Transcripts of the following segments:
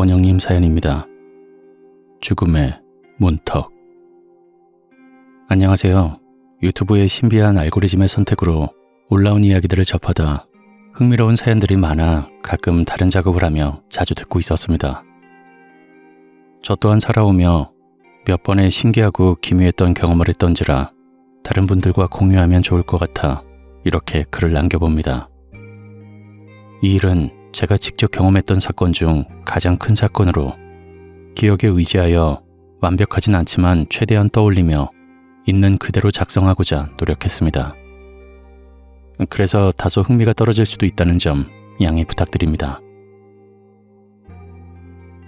원영님 사연입니다. 죽음의 문턱. 안녕하세요. 유튜브의 신비한 알고리즘의 선택으로 올라온 이야기들을 접하다 흥미로운 사연들이 많아 가끔 다른 작업을 하며 자주 듣고 있었습니다. 저 또한 살아오며 몇 번의 신기하고 기묘했던 경험을 했던지라 다른 분들과 공유하면 좋을 것 같아 이렇게 글을 남겨봅니다. 이 일은 제가 직접 경험했던 사건 중 가장 큰 사건으로 기억에 의지하여 완벽하진 않지만 최대한 떠올리며 있는 그대로 작성하고자 노력했습니다. 그래서 다소 흥미가 떨어질 수도 있다는 점 양해 부탁드립니다.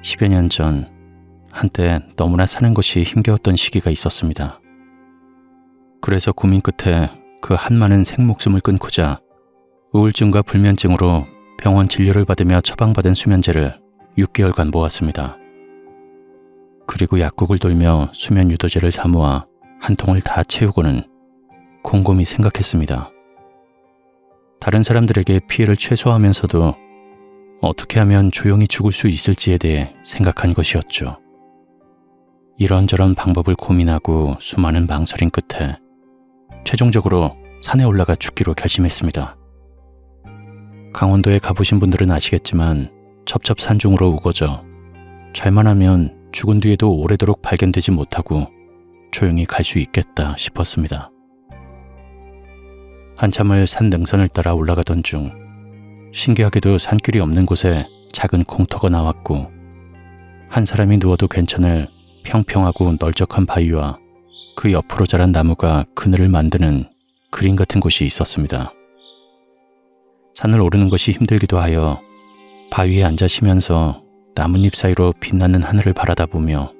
10여 년 전, 한때 너무나 사는 것이 힘겨웠던 시기가 있었습니다. 그래서 고민 끝에 그 한 많은 생목숨을 끊고자 우울증과 불면증으로 병원 진료를 받으며 처방받은 수면제를 6개월간 모았습니다. 그리고 약국을 돌며 수면 유도제를 사모아 한 통을 다 채우고는 곰곰이 생각했습니다. 다른 사람들에게 피해를 최소화하면서도 어떻게 하면 조용히 죽을 수 있을지에 대해 생각한 것이었죠. 이런저런 방법을 고민하고 수많은 망설임 끝에 최종적으로 산에 올라가 죽기로 결심했습니다. 강원도에 가보신 분들은 아시겠지만 첩첩산중으로 우거져 잘만 하면 죽은 뒤에도 오래도록 발견되지 못하고 조용히 갈 수 있겠다 싶었습니다. 한참을 산 능선을 따라 올라가던 중 신기하게도 산길이 없는 곳에 작은 공터가 나왔고 한 사람이 누워도 괜찮을 평평하고 널쩍한 바위와 그 옆으로 자란 나무가 그늘을 만드는 그림 같은 곳이 있었습니다. 산을 오르는 것이 힘들기도 하여 바위에 앉아 쉬면서 나뭇잎 사이로 빛나는 하늘을 바라다 보며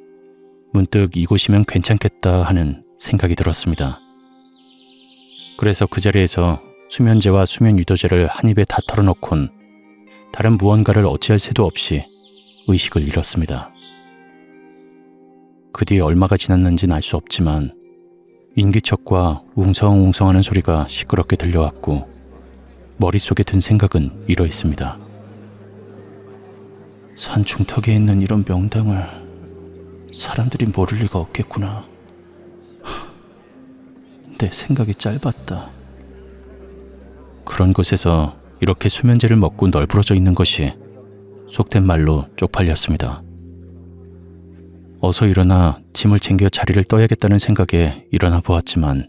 문득 이곳이면 괜찮겠다 하는 생각이 들었습니다. 그래서 그 자리에서 수면제와 수면 유도제를 한 입에 다 털어놓곤 다른 무언가를 어찌할 새도 없이 의식을 잃었습니다. 그 뒤에 얼마가 지났는지는 알 수 없지만 인기척과 웅성웅성하는 소리가 시끄럽게 들려왔고 머릿속에 든 생각은 이러했습니다. 산 중턱에 있는 이런 명당을 사람들이 모를 리가 없겠구나. 내 생각이 짧았다. 그런 곳에서 이렇게 수면제를 먹고 널브러져 있는 것이 속된 말로 쪽팔렸습니다. 어서 일어나 짐을 챙겨 자리를 떠야겠다는 생각에 일어나 보았지만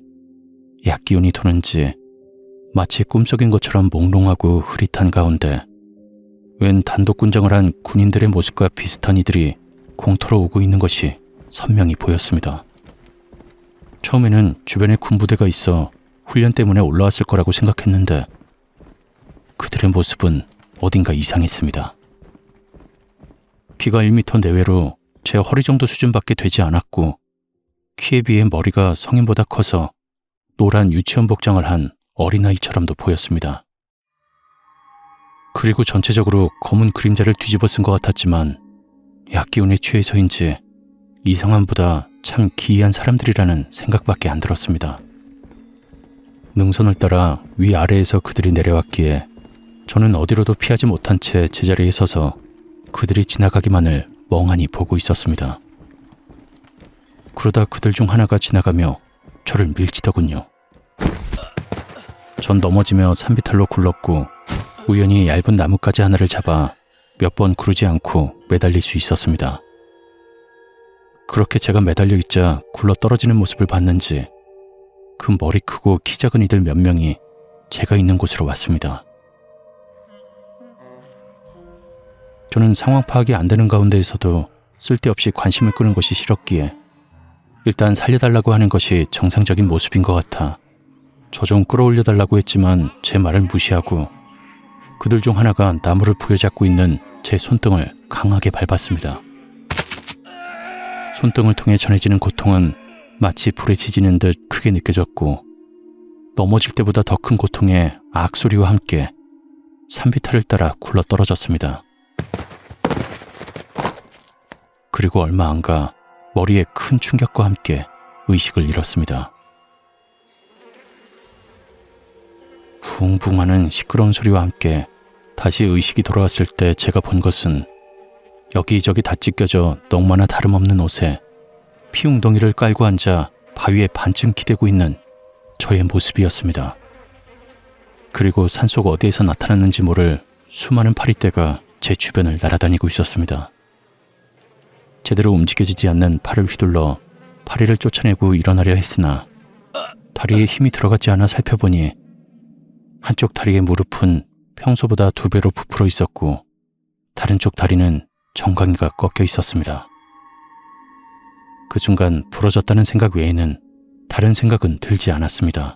약 기운이 도는지 마치 꿈속인 것처럼 몽롱하고 흐릿한 가운데 웬 단독군장을 한 군인들의 모습과 비슷한 이들이 공터로 오고 있는 것이 선명히 보였습니다. 처음에는 주변에 군부대가 있어 훈련 때문에 올라왔을 거라고 생각했는데 그들의 모습은 어딘가 이상했습니다. 키가 1미터 내외로 제 허리 정도 수준밖에 되지 않았고 키에 비해 머리가 성인보다 커서 노란 유치원 복장을 한 어린아이처럼도 보였습니다. 그리고 전체적으로 검은 그림자를 뒤집어 쓴 것 같았지만 약기운에 취해서인지 이상함보다 참 기이한 사람들이라는 생각밖에 안 들었습니다. 능선을 따라 위아래에서 그들이 내려왔기에 저는 어디로도 피하지 못한 채 제자리에 서서 그들이 지나가기만을 멍하니 보고 있었습니다. 그러다 그들 중 하나가 지나가며 저를 밀치더군요. 전 넘어지며 산비탈로 굴렀고 우연히 얇은 나뭇가지 하나를 잡아 몇 번 구르지 않고 매달릴 수 있었습니다. 그렇게 제가 매달려 있자 굴러 떨어지는 모습을 봤는지 그 머리 크고 키 작은 이들 몇 명이 제가 있는 곳으로 왔습니다. 저는 상황 파악이 안 되는 가운데에서도 쓸데없이 관심을 끄는 것이 싫었기에 일단 살려달라고 하는 것이 정상적인 모습인 것 같아 저 좀 끌어올려 달라고 했지만 제 말을 무시하고 그들 중 하나가 나무를 부여잡고 있는 제 손등을 강하게 밟았습니다. 손등을 통해 전해지는 고통은 마치 불에 지지는 듯 크게 느껴졌고 넘어질 때보다 더 큰 고통에 악소리와 함께 산비탈을 따라 굴러 떨어졌습니다. 그리고 얼마 안 가 머리에 큰 충격과 함께 의식을 잃었습니다. 붕붕하는 시끄러운 소리와 함께 다시 의식이 돌아왔을 때 제가 본 것은 여기저기 다 찢겨져 너무나 다름없는 옷에 피웅덩이를 깔고 앉아 바위에 반쯤 기대고 있는 저의 모습이었습니다. 그리고 산속 어디에서 나타났는지 모를 수많은 파리떼가 제 주변을 날아다니고 있었습니다. 제대로 움직여지지 않는 팔을 휘둘러 파리를 쫓아내고 일어나려 했으나 다리에 힘이 들어가지 않아 살펴보니 한쪽 다리의 무릎은 평소보다 두 배로 부풀어 있었고 다른 쪽 다리는 정강이가 꺾여 있었습니다. 그 순간 부러졌다는 생각 외에는 다른 생각은 들지 않았습니다.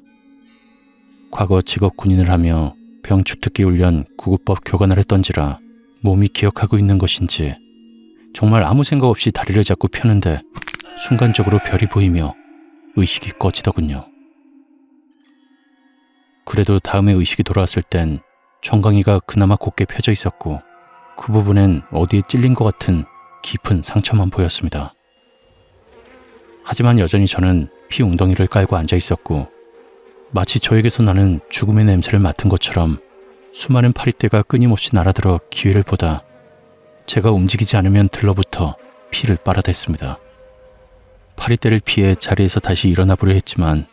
과거 직업 군인을 하며 병 주특기 훈련 구급법 교관을 했던지라 몸이 기억하고 있는 것인지 정말 아무 생각 없이 다리를 잡고 펴는데 순간적으로 별이 보이며 의식이 꺼지더군요. 그래도 다음에 의식이 돌아왔을 땐 정강이가 그나마 곧게 펴져 있었고 그 부분엔 어디에 찔린 것 같은 깊은 상처만 보였습니다. 하지만 여전히 저는 피 웅덩이를 깔고 앉아 있었고 마치 저에게서 나는 죽음의 냄새를 맡은 것처럼 수많은 파리떼가 끊임없이 날아들어 기회를 보다 제가 움직이지 않으면 들러붙어 피를 빨아댔습니다. 파리떼를 피해 자리에서 다시 일어나 보려 했지만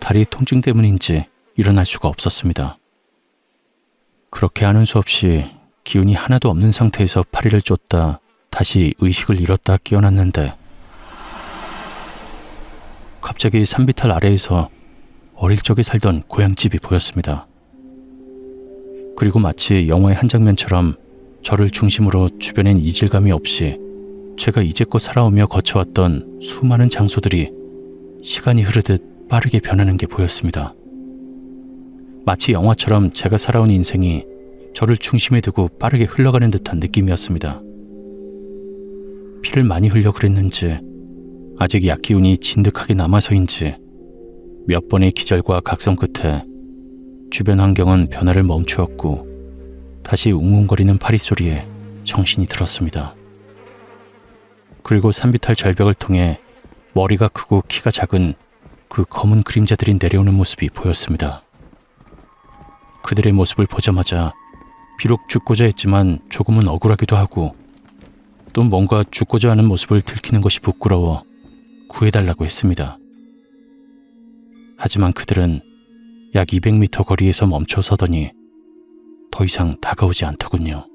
다리 통증 때문인지 일어날 수가 없었습니다. 그렇게 하는 수 없이 기운이 하나도 없는 상태에서 파리를 쫓다 다시 의식을 잃었다 깨어났는데 갑자기 산비탈 아래에서 어릴 적에 살던 고향집이 보였습니다. 그리고 마치 영화의 한 장면처럼 저를 중심으로 주변엔 이질감이 없이 제가 이제껏 살아오며 거쳐왔던 수많은 장소들이 시간이 흐르듯 빠르게 변하는 게 보였습니다. 마치 영화처럼 제가 살아온 인생이 저를 중심에 두고 빠르게 흘러가는 듯한 느낌이었습니다. 피를 많이 흘려 그랬는지 아직 약 기운이 진득하게 남아서인지 몇 번의 기절과 각성 끝에 주변 환경은 변화를 멈추었고 다시 웅웅거리는 파리 소리에 정신이 들었습니다. 그리고 산비탈 절벽을 통해 머리가 크고 키가 작은 그 검은 그림자들이 내려오는 모습이 보였습니다. 그들의 모습을 보자마자 비록 죽고자 했지만 조금은 억울하기도 하고 또 뭔가 죽고자 하는 모습을 들키는 것이 부끄러워 구해달라고 했습니다. 하지만 그들은 약 200m 거리에서 멈춰 서더니 더 이상 다가오지 않더군요.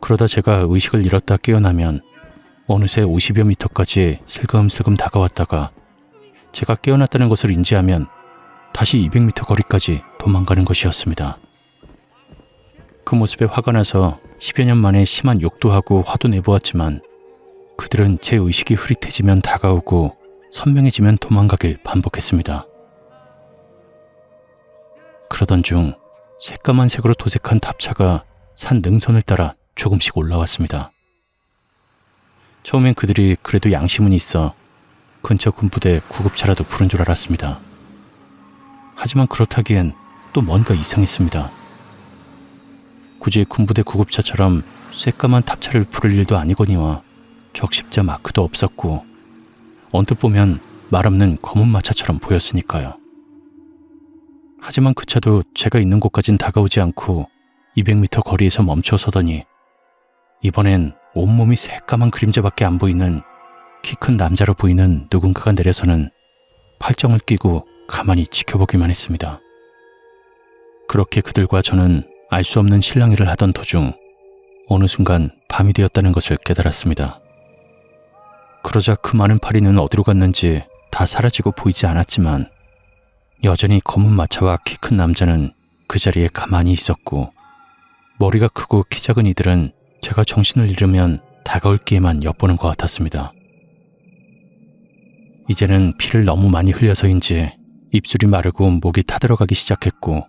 그러다 제가 의식을 잃었다 깨어나면 어느새 50여 미터까지 슬금슬금 다가왔다가 제가 깨어났다는 것을 인지하면 다시 200m 거리까지 도망가는 것이었습니다. 그 모습에 화가 나서 10여 년 만에 심한 욕도 하고 화도 내보았지만 그들은 제 의식이 흐릿해지면 다가오고 선명해지면 도망가길 반복했습니다. 그러던 중 새까만 색으로 도색한 탑차가 산 능선을 따라 조금씩 올라왔습니다. 처음엔 그들이 그래도 양심은 있어 근처 군부대 구급차라도 부른 줄 알았습니다. 하지만 그렇다기엔 또 뭔가 이상했습니다. 굳이 군부대 구급차처럼 새까만 탑차를 부를 일도 아니거니와 적십자 마크도 없었고 언뜻 보면 말없는 검은 마차처럼 보였으니까요. 하지만 그 차도 제가 있는 곳까진 다가오지 않고 200m 거리에서 멈춰 서더니 이번엔 온몸이 새까만 그림자밖에 안 보이는 키 큰 남자로 보이는 누군가가 내려서는 팔짱을 끼고 가만히 지켜보기만 했습니다. 그렇게 그들과 저는 알 수 없는 실랑이를 하던 도중 어느 순간 밤이 되었다는 것을 깨달았습니다. 그러자 그 많은 파리는 어디로 갔는지 다 사라지고 보이지 않았지만 여전히 검은 마차와 키 큰 남자는 그 자리에 가만히 있었고 머리가 크고 키 작은 이들은 제가 정신을 잃으면 다가올 기에만 엿보는 것 같았습니다. 이제는 피를 너무 많이 흘려서인지 입술이 마르고 목이 타들어가기 시작했고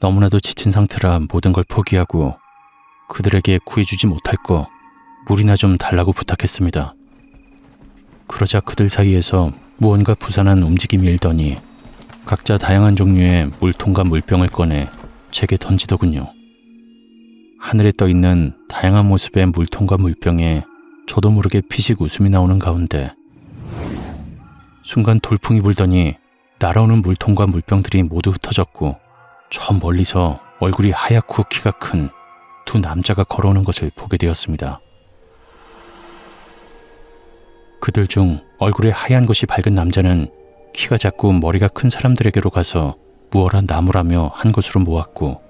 너무나도 지친 상태라 모든 걸 포기하고 그들에게 구해주지 못할 거 물이나 좀 달라고 부탁했습니다. 그러자 그들 사이에서 무언가 부산한 움직임이 일더니 각자 다양한 종류의 물통과 물병을 꺼내 제게 던지더군요. 하늘에 떠 있는 다양한 모습의 물통과 물병에 저도 모르게 피식 웃음이 나오는 가운데 순간 돌풍이 불더니 날아오는 물통과 물병들이 모두 흩어졌고 저 멀리서 얼굴이 하얗고 키가 큰 두 남자가 걸어오는 것을 보게 되었습니다. 그들 중 얼굴에 하얀 것이 밝은 남자는 키가 작고 머리가 큰 사람들에게로 가서 무어라 나무라며 한 곳으로 모았고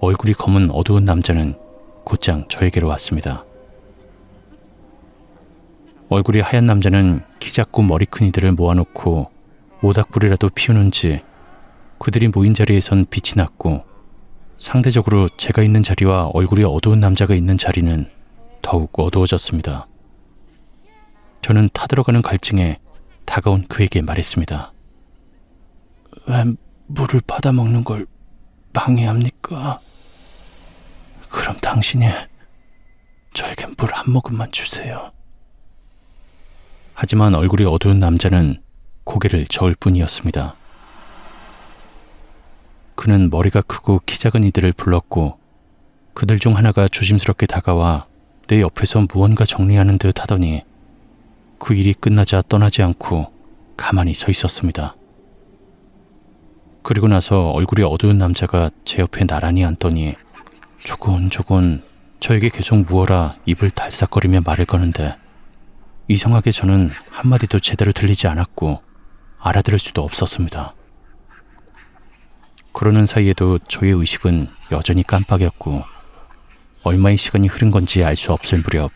얼굴이 검은 어두운 남자는 곧장 저에게로 왔습니다. 얼굴이 하얀 남자는 키 작고 머리 큰 이들을 모아놓고 모닥불이라도 피우는지 그들이 모인 자리에선 빛이 났고 상대적으로 제가 있는 자리와 얼굴이 어두운 남자가 있는 자리는 더욱 어두워졌습니다. 저는 타들어가는 갈증에 다가온 그에게 말했습니다. 왜 물을 받아먹는 걸 방해합니까? 그럼 당신이 저에게 물한 모금만 주세요. 하지만 얼굴이 어두운 남자는 고개를 저을 뿐이었습니다. 그는 머리가 크고 키 작은 이들을 불렀고 그들 중 하나가 조심스럽게 다가와 내 옆에서 무언가 정리하는 듯 하더니 그 일이 끝나자 떠나지 않고 가만히 서 있었습니다. 그리고 나서 얼굴이 어두운 남자가 제 옆에 나란히 앉더니 조곤조곤 저에게 계속 무어라 입을 달싹거리며 말을 거는데 이상하게 저는 한마디도 제대로 들리지 않았고 알아들을 수도 없었습니다. 그러는 사이에도 저의 의식은 여전히 깜빡였고 얼마의 시간이 흐른 건지 알 수 없을 무렵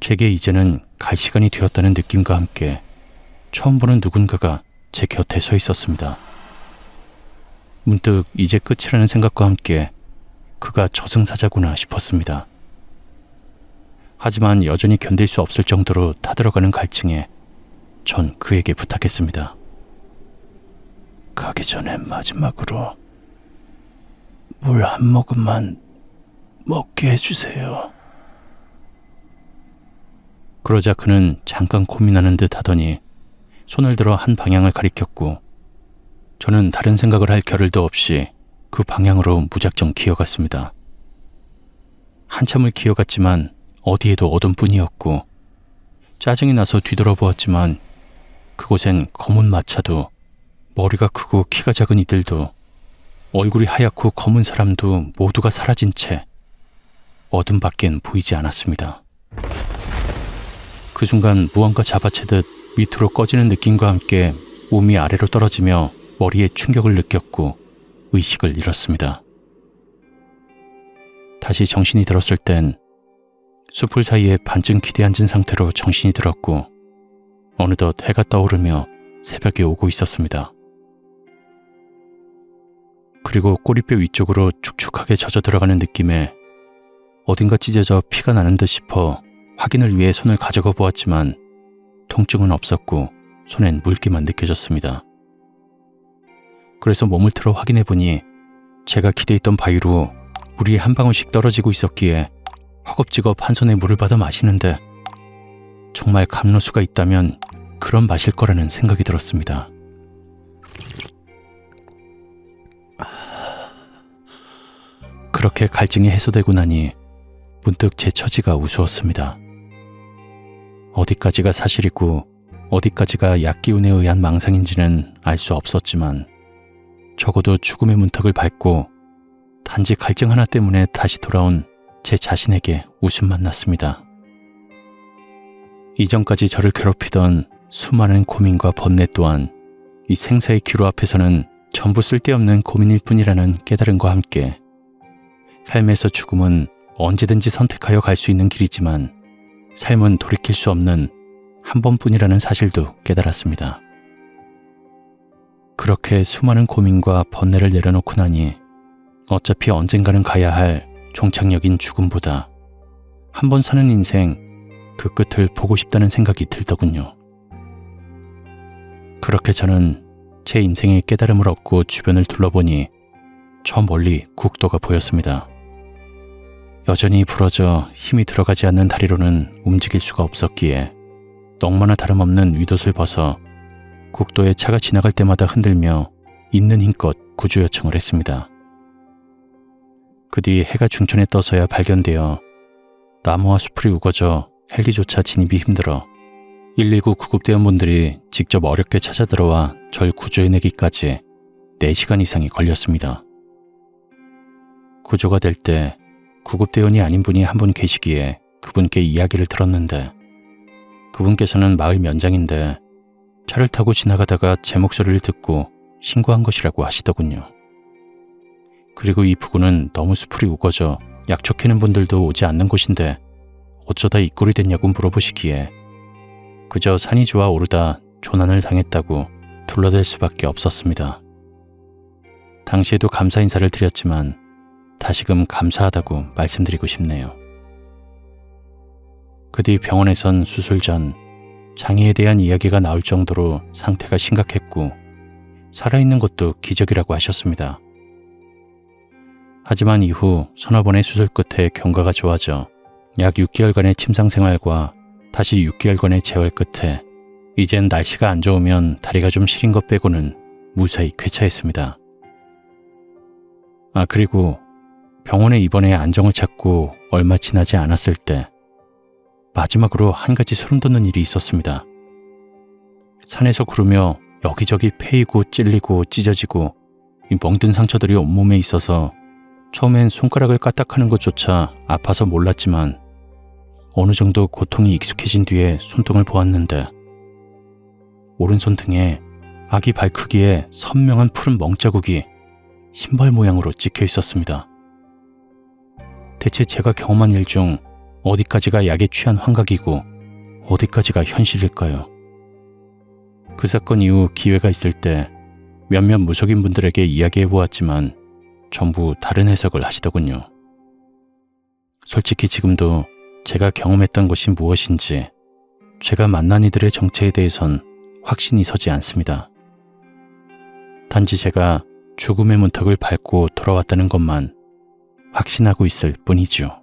제게 이제는 갈 시간이 되었다는 느낌과 함께 처음 보는 누군가가 제 곁에 서 있었습니다. 문득 이제 끝이라는 생각과 함께 그가 저승사자구나 싶었습니다. 하지만 여전히 견딜 수 없을 정도로 타들어가는 갈증에 전 그에게 부탁했습니다. 가기 전에 마지막으로 물 한 모금만 먹게 해주세요. 그러자 그는 잠깐 고민하는 듯 하더니 손을 들어 한 방향을 가리켰고 저는 다른 생각을 할 겨를도 없이 그 방향으로 무작정 기어갔습니다. 한참을 기어갔지만 어디에도 어둠뿐이었고 짜증이 나서 뒤돌아보았지만 그곳엔 검은 마차도 머리가 크고 키가 작은 이들도 얼굴이 하얗고 검은 사람도 모두가 사라진 채 어둠 밖엔 보이지 않았습니다. 그 순간 무언가 잡아채듯 밑으로 꺼지는 느낌과 함께 몸이 아래로 떨어지며 머리에 충격을 느꼈고 의식을 잃었습니다. 다시 정신이 들었을 땐 숲을 사이에 반쯤 기대앉은 상태로 정신이 들었고 어느덧 해가 떠오르며 새벽이 오고 있었습니다. 그리고 꼬리뼈 위쪽으로 축축하게 젖어 들어가는 느낌에 어딘가 찢어져 피가 나는 듯 싶어 확인을 위해 손을 가져가 보았지만 통증은 없었고 손엔 물기만 느껴졌습니다. 그래서 몸을 틀어 확인해 보니 제가 기대했던 바위로 물이 한 방울씩 떨어지고 있었기에 허겁지겁 한 손에 물을 받아 마시는데 정말 감로수가 있다면 그런 맛일 거라는 생각이 들었습니다. 그렇게 갈증이 해소되고 나니 문득 제 처지가 우스웠습니다. 어디까지가 사실이고 어디까지가 약기운에 의한 망상인지는 알 수 없었지만 적어도 죽음의 문턱을 밟고 단지 갈증 하나 때문에 다시 돌아온 제 자신에게 웃음만 났습니다. 이전까지 저를 괴롭히던 수많은 고민과 번뇌 또한 이 생사의 기로 앞에서는 전부 쓸데없는 고민일 뿐이라는 깨달음과 함께 삶에서 죽음은 언제든지 선택하여 갈 수 있는 길이지만 삶은 돌이킬 수 없는 한 번뿐이라는 사실도 깨달았습니다. 그렇게 수많은 고민과 번뇌를 내려놓고 나니 어차피 언젠가는 가야 할 종착역인 죽음보다 한 번 사는 인생 그 끝을 보고 싶다는 생각이 들더군요. 그렇게 저는 제 인생의 깨달음을 얻고 주변을 둘러보니 저 멀리 국도가 보였습니다. 여전히 부러져 힘이 들어가지 않는 다리로는 움직일 수가 없었기에 넉마나 다름없는 윗옷을 벗어 국도에 차가 지나갈 때마다 흔들며 있는 힘껏 구조 요청을 했습니다. 그 뒤 해가 중천에 떠서야 발견되어 나무와 수풀이 우거져 헬기조차 진입이 힘들어 119 구급대원분들이 직접 어렵게 찾아 들어와 절 구조해내기까지 4시간 이상이 걸렸습니다. 구조가 될 때 구급대원이 아닌 분이 한 분 계시기에 그분께 이야기를 들었는데 그분께서는 마을 면장인데 차를 타고 지나가다가 제 목소리를 듣고 신고한 것이라고 하시더군요. 그리고 이 부근은 너무 수풀이 우거져 약초 캐는 분들도 오지 않는 곳인데 어쩌다 이 꼴이 됐냐고 물어보시기에 그저 산이 좋아 오르다 조난을 당했다고 둘러댈 수밖에 없었습니다. 당시에도 감사 인사를 드렸지만 다시금 감사하다고 말씀드리고 싶네요. 그 뒤 병원에선 수술 전 장애에 대한 이야기가 나올 정도로 상태가 심각했고 살아있는 것도 기적이라고 하셨습니다. 하지만 이후 서너 번의 수술 끝에 경과가 좋아져 약 6개월간의 침상 생활과 다시 6개월간의 재활 끝에 이젠 날씨가 안 좋으면 다리가 좀 시린 것 빼고는 무사히 쾌차했습니다. 아, 그리고 병원에 입원해 안정을 찾고 얼마 지나지 않았을 때 마지막으로 한 가지 소름 돋는 일이 있었습니다. 산에서 구르며 여기저기 패이고 찔리고 찢어지고 이 멍든 상처들이 온몸에 있어서 처음엔 손가락을 까딱하는 것조차 아파서 몰랐지만 어느 정도 고통이 익숙해진 뒤에 손등을 보았는데 오른손 등에 아기 발 크기의 선명한 푸른 멍자국이 신발 모양으로 찍혀 있었습니다. 대체 제가 경험한 일 중 어디까지가 약에 취한 환각이고 어디까지가 현실일까요? 그 사건 이후 기회가 있을 때 몇몇 무속인 분들에게 이야기해 보았지만 전부 다른 해석을 하시더군요. 솔직히 지금도 제가 경험했던 것이 무엇인지 제가 만난 이들의 정체에 대해선 확신이 서지 않습니다. 단지 제가 죽음의 문턱을 밟고 돌아왔다는 것만 확신하고 있을 뿐이죠.